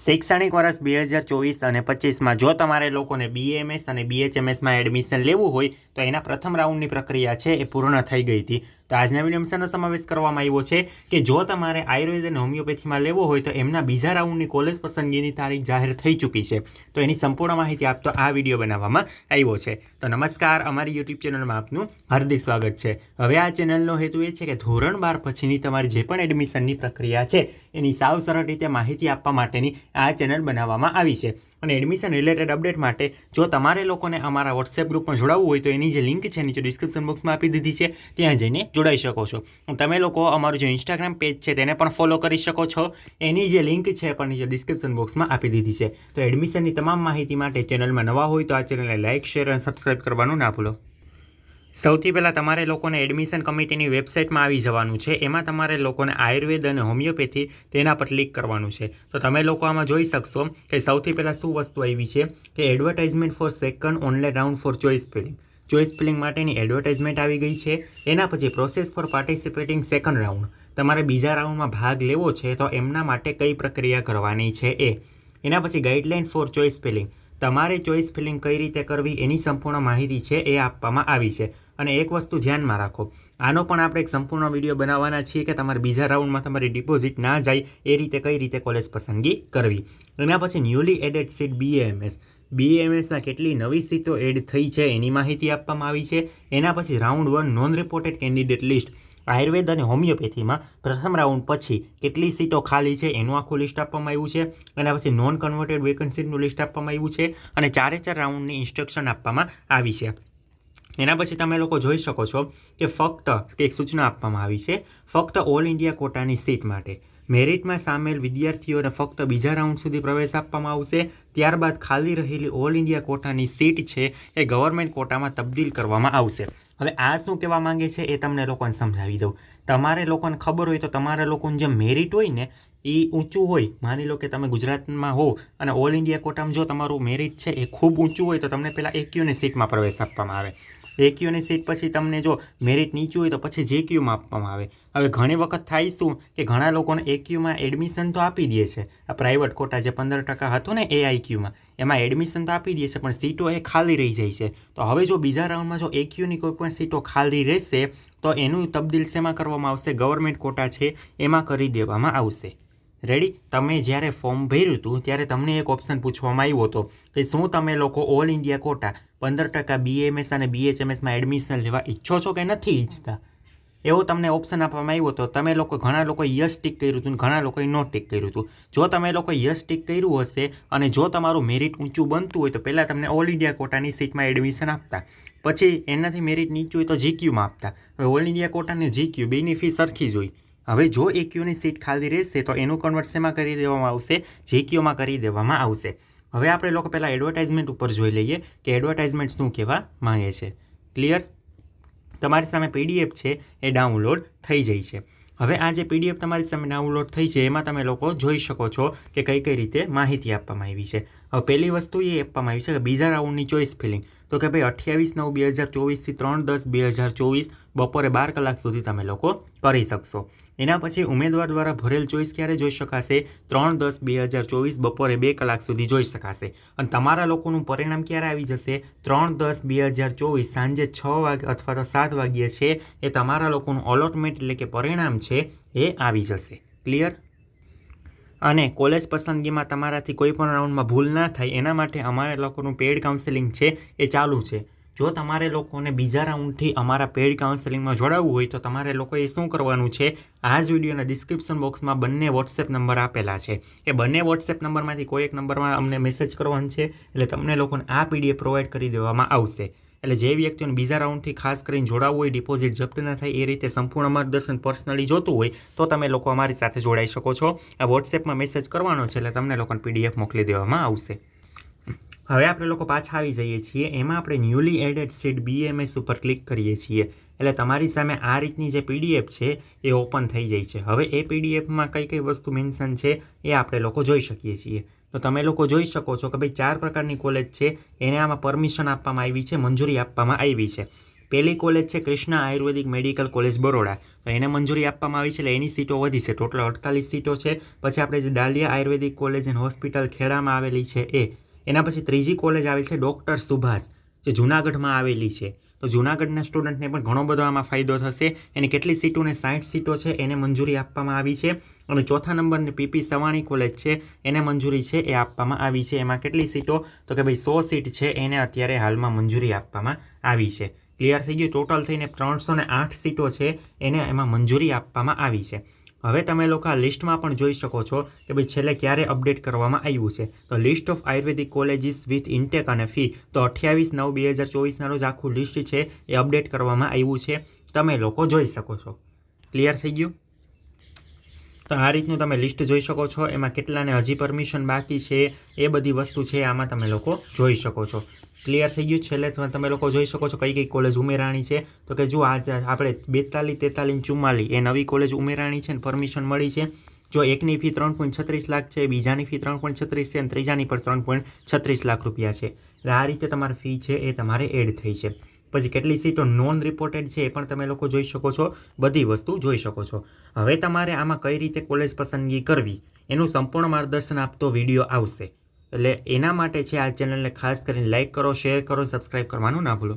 શૈક્ષણિક વર્ષ બે હજાર ચોવીસ અને પચીસમાં જો તમારે લોકોને બીએમએસ અને બીએચએમએસમાં એડમિશન લેવું હોય, તો એના પ્રથમ રાઉન્ડની પ્રક્રિયા છે એ પૂર્ણ થઈ ગઈ હતી. તો આજના વિડીયોમાં સમાવેશ કરવામાં આવ્યો છે કે જો તમારે આયુર્વેદ અને હોમિયોપેથીમાં લેવો હોય તો એમના બીજા રાઉન્ડની કોલેજ પસંદગીની તારીખ જાહેર થઈ ચૂકી છે. તો એની સંપૂર્ણ માહિતી આપતો આ વીડિયો બનાવવામાં આવ્યો છે. તો નમસ્કાર, અમારી યુટ્યુબ ચેનલમાં આપનું હાર્દિક સ્વાગત છે. હવે આ ચેનલનો હેતુ એ છે કે ધોરણ બાર પછીની તમારી જે પણ એડમિશનની પ્રક્રિયા છે, એની સાવ સરળ રીતે માહિતી આપવા માટેની આ ચેનલ બનાવવામાં આવી છે. અને એડમિશન રિલેટેડ અપડેટ માટે જો તમારે લોકોને અમારા વોટ્સએપ ગ્રુપમાં જોડાવવું હોય તો એની જે લિંક છે નીચે ડિસ્ક્રિપ્શન બોક્સમાં આપી દીધી છે, ત્યાં જઈને જોડાઈ શકો છો. તમે લોકો અમારું જે ઇન્સ્ટાગ્રામ પેજ છે, તેને પણ ફોલો કરી શકો છો. એની જે લિંક છે પણ નીચે ડિસ્ક્રિપ્શન બોક્સમાં આપી દીધી છે. તો એડમિશનની તમામ માહિતી માટે ચેનલમાં નવા હોય તો આ ચેનલને લાઇક શેર અને સબસ્ક્રાઇબ કરવાનું ના ભૂલો. સૌથી પહેલાં તમારે લોકોને એડમિશન કમિટીની વેબસાઇટમાં આવી જવાનું છે. એમાં તમારે લોકોને આયુર્વેદ અને હોમિયોપેથી તેના પર ક્લિક કરવાનું છે. તો તમે લોકો આમાં જોઈ શકશો કે સૌથી પહેલાં શું વસ્તુ આવી છે કે advertisement for second online round for choice filling. Choice filling માટેની એડવર્ટાઇઝમેન્ટ આવી ગઈ છે. એના પછી process for participating second round. તમારે બીજા રાઉન્ડમાં ભાગ લેવો છે તો એમના માટે કઈ પ્રક્રિયા કરવાની છે એ. એના પછી ગાઈડલાઇન ફોર ચોઇસ ફિલિંગ. તમારે ચોઇસ ફિલિંગ કઈ રીતે કરવી એની સંપૂર્ણ માહિતી છે એ આપવામાં આવી છે. અને એક વસ્તુ ધ્યાનમાં રાખો. આનો પણ આપણે એક સંપૂર્ણ વીડિયો બનાવવાના છીએ કે તમારે બીજા રાઉન્ડમાં તમારી ડિપોઝિટ ના જાય એ રીતે કઈ રીતે કોલેજ પસંદગી કરવી. એના પછી ન્યૂલી એડેડ સીટ બીએએમએસ બીએમએસના કેટલી નવી સીટો એડ થઈ છે એની માહિતી આપવામાં આવી છે. એના પછી round one non reported candidate list. Ayurveda અને હોમિયોપેથીમાં પ્રથમ રાઉન્ડ પછી કેટલી સીટો ખાલી છે એનું આખું લિસ્ટ આપવામાં આવ્યું છે. એના પછી નોન કન્વર્ટેડ વેકન્સીનું લિસ્ટ આપવામાં આવ્યું છે અને ચારે ચાર રાઉન્ડની ઇન્સ્ટ્રક્શન આપવામાં આવી છે. એના પછી તમે લોકો જોઈ શકો છો કે ફક્ત એક સૂચના આપવામાં આવી છે, ફક્ત ઓલ ઇન્ડિયા કોટાની સીટ માટે. મેરિટમાં સામેલ વિદ્યાર્થીઓને ફક્ત બીજા રાઉન્ડ સુધી પ્રવેશ આપવામાં આવશે. ત્યારબાદ ખાલી રહેલી ઓલ ઇન્ડિયા કોટાની સીટ છે એ ગવર્મેન્ટ કોટામાં તબદીલ કરવામાં આવશે. હવે આ શું કહેવા માંગે છે એ તમને લોકોને સમજાવી દઉં. તમારે લોકોને ખબર હોય તો તમારા લોકોને જે મેરિટ હોય ને, એ ઊંચું હોય. માની લો કે તમે ગુજરાતમાં હો અને ઓલ ઇન્ડિયા કોટામાં જો તમારું મેરિટ છે એ ખૂબ ઊંચું હોય તો તમને પહેલાં એક્યુની સીટમાં પ્રવેશ આપવામાં આવે. એક્યુની સીટ પછી તમને જો મેરિટ નીચું હોય તો પછી જે ક્યુમાં આપવામાં આવે. હવે ઘણી વખત થાય શું કે ઘણા લોકોને એક્યુમાં એડમિશન તો આપી દે છે. આ પ્રાઇવેટ કોટા જે પંદર ટકા હતું ને એઆઈક્યુમાં એમાં એડમિશન તો આપી દે છે, પણ સીટો એ ખાલી રહી જાય છે. તો હવે જો બીજા રાઉન્ડમાં જો એક્યુની કોઈ પણ સીટો ખાલી રહેશે, તો એનું તબદીલ શેમાં કરવામાં આવશે? ગવર્મેન્ટ કોટા છે, એમાં કરી દેવામાં આવશે. રેડી તમે જ્યારે ફોર્મ ભર્યું હતું, ત્યારે તમને એક ઓપ્શન પૂછવામાં આવ્યો હતો કે શું તમે લોકો ઓલ ઇન્ડિયા કોટા પંદર ટકા બીએમએસ અને બીએચએમએસમાં એડમિશન લેવા ઈચ્છો છો કે નથી ઈચ્છતા? એવો તમને ઓપ્શન આપવામાં આવ્યો હતો. તમે લોકો ઘણા લોકોએ યસ ટીક કર્યું હતું ઘણા લોકોએ નો ટીક કર્યું હતું. જો તમે લોકો યસ ટીક કર્યું હશે અને જો તમારું મેરિટ ઊંચું બનતું હોય તો પહેલાં તમને ઓલ ઇન્ડિયા કોટાની સીટમાં એડમિશન આપતા. પછી એનાથી મેરિટ નીચું હોય તો જીક્યુમાં આપતા. હવે ઓલ ઇન્ડિયા કોટાને જીક્યુ બેની ફી સરખી જ હોય. હવે જો એક્યુની સીટ ખાલી રહેશે, તો એનું કન્વર્ટ શેમાં કરી દેવામાં આવશે? જે ક્યુમાં કરી દેવામાં આવશે. હવે આપણે લોકો પહેલાં એડવર્ટાઇઝમેન્ટ ઉપર જોઈ લઈએ કે એડવર્ટાઇઝમેન્ટ શું કહેવા માંગે છે. ક્લિયર તમારી સામે પીડીએફ છે, એ ડાઉનલોડ થઈ જાય છે. હવે આ જે પીડીએફ તમારી સામે ડાઉનલોડ થઈ છે, એમાં તમે લોકો જોઈ શકો છો કે કઈ કઈ રીતે માહિતી આપવામાં આવી છે. હવે પહેલી વસ્તુ એ આપવામાં આવી છે કે બીજા રાઉન્ડની ચોઈસ ફિલિંગ તો કે ભાઈ અઠ્યાવીસ નવ બે હજાર ચોવીસથી ત્રણ દસ બે હજાર ચોવીસ બપોરે બાર કલાક સુધી તમે લોકો કરી શકશો. એના પછી ઉમેદવાર દ્વારા ભરેલ ચોઈસ ક્યારે જોઈ શકાશે? ત્રણ દસ બે હજાર ચોવીસ બપોરે બે કલાક સુધી જોઈ શકાશે. અને તમારા લોકોનું પરિણામ ક્યારે આવી જશે? ત્રણ દસ બે હજાર ચોવીસ સાંજે છ વાગે અથવા તો સાત વાગ્યે છે એ તમારા લોકોનું અલોટમેન્ટ એટલે કે પરિણામ છે એ આવી જશે. ક્લિયર અને કોલેજ પસંદગીમાં તમારાથી કોઈ પણ રાઉન્ડમાં ભૂલ ના થાય, એના માટે અમારા લોકોનું પેડ કાઉન્સેલિંગ છે, એ ચાલુ છે. જો તમારે લોકોને બીજા રાઉન્ડથી અમારા પેડ કાઉન્સેલિંગમાં જોડાવવું હોય, તો તમારે લોકોએ શું કરવાનું છે? આ જ વિડીયોના ડિસ્ક્રિપ્શન બોક્સમાં બંને વોટ્સએપ નંબર આપેલા છે. એ બંને વોટ્સએપ નંબરમાંથી કોઈ એક નંબરમાં અમને મેસેજ કરવાનો છે, એટલે તમને લોકોને આ પીડીએફ પ્રોવાઈડ કરી દેવામાં આવશે. એટલે જે વ્યક્તિઓને બીજા રાઉન્ડથી ખાસ કરીને જોડાવવું હોય, ડિપોઝિટ જપ્ત ન થાય, એ રીતે સંપૂર્ણ માર્ગદર્શન પર્સનલી જોતું હોય, તો તમે લોકો અમારી સાથે જોડાઈ શકો છો. આ વોટ્સએપમાં મેસેજ કરવાનો છે, એટલે તમને લોકોને પીડીએફ મોકલી દેવામાં આવશે. હવે આપણે લોકો પાછા આવી જઈએ છીએ. એમાં આપણે ન્યૂલી એડેડ સીટ બીએમએસ ઉપર ક્લિક કરીએ છીએ. એટલે તમારી સામે આ રીતની જે પીડીએફ છે, એ ઓપન થઈ જાય છે. હવે એ પીડીએફમાં કઈ કઈ વસ્તુ મેન્શન છે, એ આપણે લોકો જોઈ શકીએ છીએ. તો તમે લોકો જોઈ શકો છો કે ભાઈ ચાર પ્રકારની કોલેજ છે. એને આમાં પરમિશન આપવામાં આવી છે, મંજૂરી આપવામાં આવી છે. પહેલી કોલેજ છે Krishna Ayurvedic medical college Baroda. તો એને મંજૂરી આપવામાં આવી છે એટલે એની સીટો વધી છે. ટોટલ અડતાલીસ સીટો છે. પછી આપણે જે Dalia Ayurvedic college and hospital ખેડામાં આવેલી છે એ. એના પછી ત્રીજી કોલેજ આવી છે ડૉક્ટર સુભાષ, જે જૂનાગઢમાં આવેલી છે. તો જૂનાગઢના સ્ટુડન્ટને પણ ઘણો બધો આમાં ફાયદો થશે. એની કેટલી સીટોને સાઠ સીટો છે, એને મંજૂરી આપવામાં આવી છે. અને ચોથા નંબરની પીપી સવાણી કોલેજ છે, એને મંજૂરી છે, એ આપવામાં આવી છે. એમાં કેટલી સીટો? તો કે ભાઈ સો સીટ છે, એને અત્યારે હાલમાં મંજૂરી આપવામાં આવી છે. ક્લિયર થઈ ગયું? ટોટલ થઈને ત્રણસો ને આઠ સીટો છે, એને એમાં મંજૂરી આપવામાં આવી છે. હવે તમે લોકો આ લિસ્ટમાં પણ જોઈ શકો છો કે ભાઈ છેલ્લે ક્યારે અપડેટ કરવામાં આવ્યું છે. તો list of Ayurvedic colleges with intake અને ફી, તો અઠ્યાવીસ નવ બે હજાર ચોવીસના રોજ આખું લિસ્ટ છે એ અપડેટ કરવામાં આવ્યું છે. તમે લોકો જોઈ શકો છો. ક્લિયર થઈ ગયું? તો આ રીતનું તમે લિસ્ટ જોઈ શકો છો. એમાં કેટલાને હજી પરમિશન બાકી છે, એ બધી વસ્તુ છે, આમાં તમે લોકો જોઈ શકો છો. ક્લિયર થઈ ગયું? છેલ્લે તમે લોકો જોઈ શકો છો કઈ કઈ કોલેજ ઉમેરાણી છે. તો કે જો આ આપણે બેતાલીસ, તેતાલીસ, ચુમ્માલીસ, એ નવી કોલેજ ઉમેરાણી છે ને પરમિશન મળી છે. જો એકની ફી ત્રણ પોઈન્ટ છત્રીસ લાખ છે, બીજાની ફી ત્રણ પોઈન્ટ છત્રીસ છે અને ત્રીજાની પર ત્રણ પોઈન્ટ છત્રીસ લાખ રૂપિયા છે. એટલે આ રીતે તમારી ફી છે એ તમારે એડ થઈ છે. પછી કેટલી સીટો નોન રિપોર્ટેડ છે એ પણ તમે લોકો જોઈ શકો છો, બધી વસ્તુ જોઈ શકો છો. હવે તમારે આમાં કઈ રીતે કોલેજ પસંદગી કરવી, એનું સંપૂર્ણ માર્ગદર્શન આપતો વીડિયો આવશે. એટલે એના માટે છે આ ચેનલને ખાસ કરીને લાઇક કરો શેર કરો સબસ્ક્રાઈબ કરવાનું ના ભૂલો.